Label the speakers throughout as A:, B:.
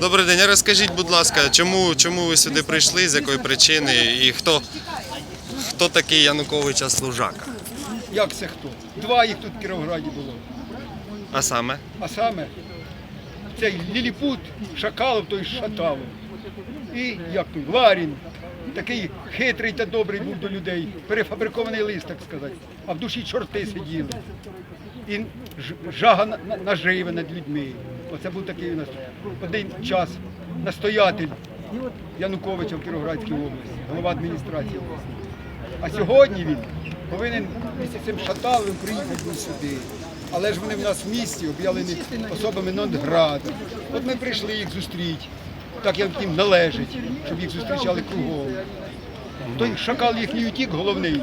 A: Добрий день. Розкажіть, будь ласка, чому, чому ви сюди прийшли, з якої причини і хто, хто такий Януковича служака?
B: Як це хто? Два їх тут в Кіровограді було.
A: А саме?
B: А саме цей Ліліпут, Шакалов, той Шаталов. І як той Ларін. Такий хитрий та добрий був до людей, перефабрикований лист, так сказати. А в душі чорти сиділи. І жага на- на- наживи над людьми. Оце був такий у нас один час настоятель Януковича в Кіровоградській області, голова адміністрації області. А сьогодні він повинен місяць цим Шаталовим приїхати сюди. Але ж вони в нас в місті об'явлені особами нон-града. От ми прийшли їх зустріти, так як їм належить, щоб їх зустрічали кругом. Той шакал їхній утік головний,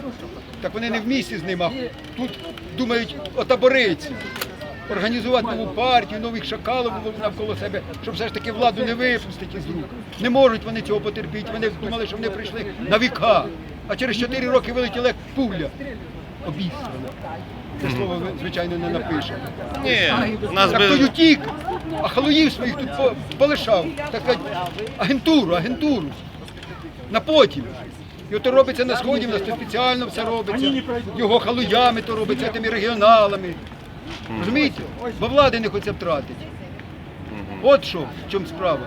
B: так вони не в місті з ним, а тут думають отабориться. Організувати нову партію, нових шакалів навколо себе, щоб все ж таки владу не випустити з рук. Не можуть вони цього потерпіти. Вони думали, що вони прийшли на віка. А через 4 роки вилетіла як пуля. Обізвана. Це слово звичайно, не напише.
A: Ні, нас
B: Так той утік, а халуїв своїх тут полишав. Так сказати, агентуру, агентуру. На потім. І от робиться на сході, в нас тут спеціально все робиться. Його халуями то робиться, тими регіоналами. Розумієте? Бо влади не хоче втратити. От що, в чому справа.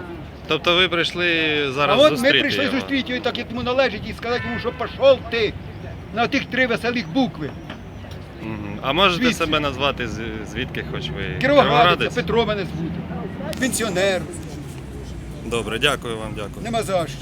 A: Тобто ви прийшли
B: А
A: зараз
B: от ми
A: зустріти
B: прийшли
A: його?
B: зустріти його так, як йому належить, і сказати йому, що пішов ти на тих три веселих букви.
A: Мгм. А можете
B: Звідси.
A: себе назвати з- звідки хоч ви?
B: Кіровоградець, Петро мене звуть. Пенсіонер.
A: Добре, дякую вам, дякую.
B: Нема за що.